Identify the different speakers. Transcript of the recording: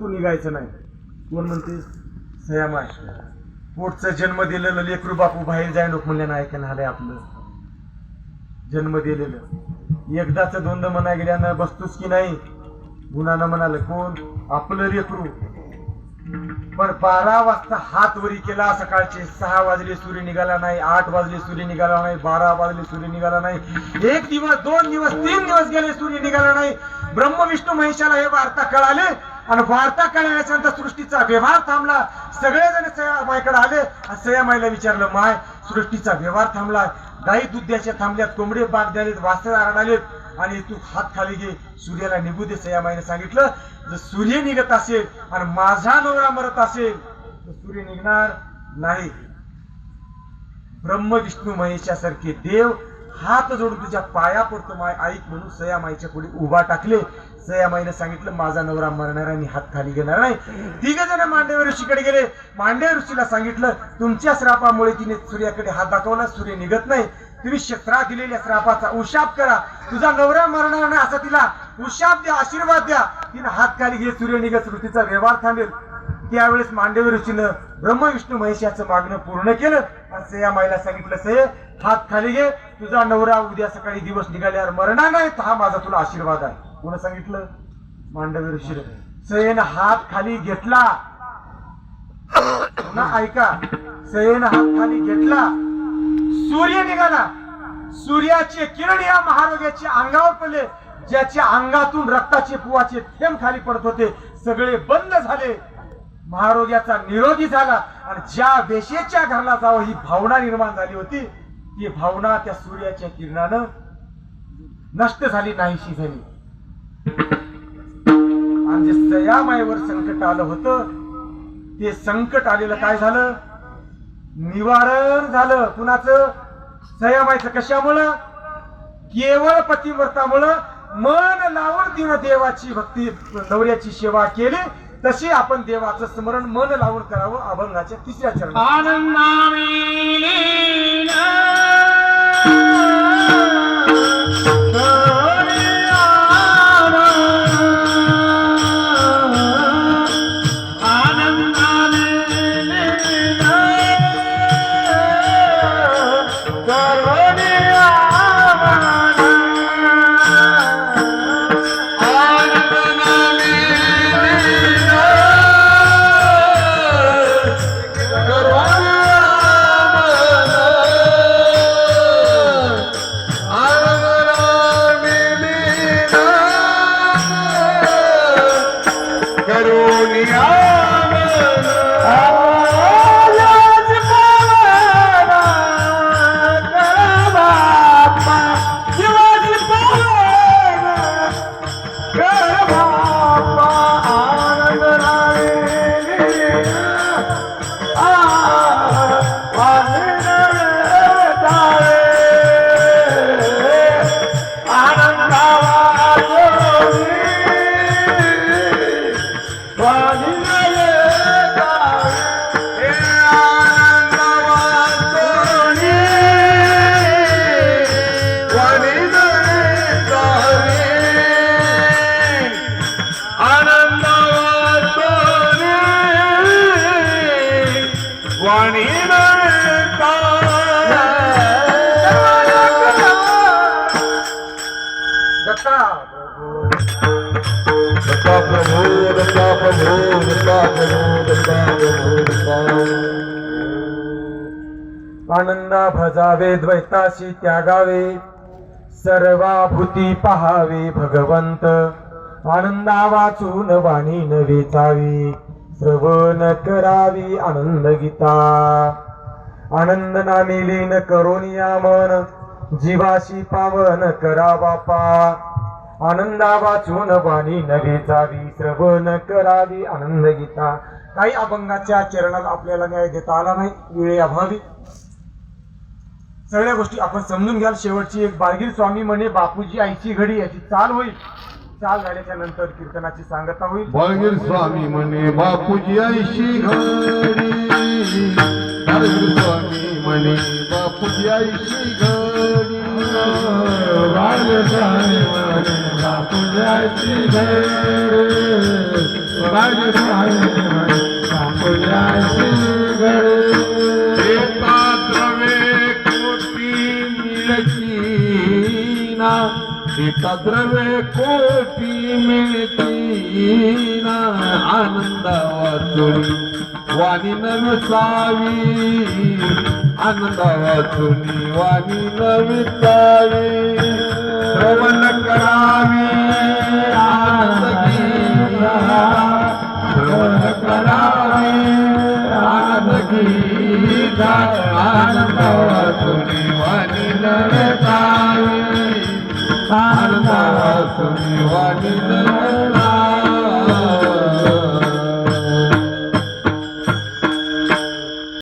Speaker 1: तू निघायचं नाही. कोण म्हणते? सयामाय पोटचा जन्म दिलेलं लेकरू बापू बाहेर जाय नको म्हणल्यानं ऐकायला आलंय आपलं. जन्म दिलेलं. एकदाच दोनदा म्हणा गेल्यानं बसतोस की नाही? गुणानं म्हणाल कोण? आपलं लेकरू. पण बारा वाजता हात वरी केला सकाळचे. सहा वाजले सूर्य निघाला नाही आठ वाजले सूर्य निघाला नाही बारा वाजले सूर्य निघाला नाही. एक दिवस दोन दिवस तीन दिवस गेले सूर्य निघाला नाही. ब्रह्म विष्णू महेशाला हे वार्ता कळाले. आणि वार्ता कळल्याच्या सृष्टीचा व्यवहार थांबला. सगळेजण सयामाईकडे आले आणि सयामाईला विचारलं माय सृष्टीचा व्यवहार थांबला गाई दुध्याच्या थांबल्यात कोंबडे बाग द्यालेत वासर आरडालेत आणि तू हात खाली घे. सूर्याला निघू दे सयामाईने सांगितलं. जर सूर्य निघत असेल आणि माझा नवरा मरत असेल तर सूर्य निघणार नाही. ब्रह्म विष्णू महेशासारखे देव हात जोडून तुझ्या पाया पडतो माय ऐक म्हणून सयामाईच्या पुढे उभा टाकले. सयामाईने सांगितलं माझा नवरा मरणार आहे, मी हात खाली घेणार नाही. तिघ जण मांडेव ऋषीकडे गेले. मांडेव ऋषीला सांगितलं तुमच्या श्रापामुळे तिने सूर्याकडे हात दाखवला सूर्य निघत नाही. तुम्ही क्षेत्रात दिलेल्या श्रापाचा उशाप करा. तुझा नवरा मरणार नाही असा तिला उशाप द्या आशीर्वाद द्या. तिने हात खाली घे सूर्य निघत सृष्टीचा व्यवहार थांबेल. त्यावेळेस मांडव ऋषीनं ब्रह्मविष्णू महेशाचं मागणं पूर्ण केलं. आणि सया माईला सांगितलं सय हात खाली घे तुझा नवरा उद्या सकाळी दिवस निघाल्यावर मरणार नाही तर हा माझा तुला आशीर्वाद आहे. कोण सांगितलं? मांडव ऋषीनं सयेनं हात खाली घेतला. पुन्हा ऐका. सयेनं हात खाली घेतला. सूर्य निघाला. सूर्याचे किरण या महारोग्याचे अंगावर पडले. ज्याच्या अंगातून रक्ताचे पुवाचे थेंब खाली पडत होते. सगळे बंद झाले. महारोग्याचा निरोधी झाला. आणि ज्या वेशेच्या घराला जावं ही भावना निर्माण झाली होती ती भावना त्या सूर्याच्या किरणानं नष्ट झाली नाहीशी झाली. आणि जे सयामाईवर संकट आलं होतं ते संकट आलेलं काय झालं? निवारण झालं. कुणाचं? सयामायचं कशामुळं? केवळ पतिव्रतामुळं मन लावून तिनं देवाची भक्ती नवऱ्याची सेवा केली तशी आपण देवाचं स्मरण मन लावून करावं अभंगाच्या तिसऱ्या
Speaker 2: चरण
Speaker 1: आनंदा भजावे द्वैताशी त्यागावे सर्वाभूती पहावे भगवंत. आनंदा वाचून वाणी न वेचावी श्रवण करावी आनंद गीता आनंद नामी लीन करोनिया मन जीवाशी पावन करा बापा. आनंदा वाचून वाणी न जावी श्रवण करावी आनंद गीता काही अभंगाच्या चरणात आपल्याला न्याय देता आला नाही वेळे अभावी. सगळ्या गोष्टी आपण समजून घ्याल. शेवटची एक बालगीर स्वामी म्हणे बापूजी आईची घडी याची चाल होईल. चाल झाल्याच्यानंतर कीर्तनाची सांगता होईल.
Speaker 2: बाळगीर स्वामी म्हणे बापूजी आईशी घडी बाळगीर स्वामी म्हणे बापूजी आईशी घडी
Speaker 3: वाणी
Speaker 4: स्वामी म्हणे बापुल्याची घरे. स्वामी म्हणे बापुल्याची घरे.
Speaker 2: एका द्रवे कोटी मिळतीना गीता द्रव्य कोटी मिळती ना आनंदा वाचुनी वाणी नविसावी आनंदा वाचुनी वाणी नविसावी. श्रवण करावी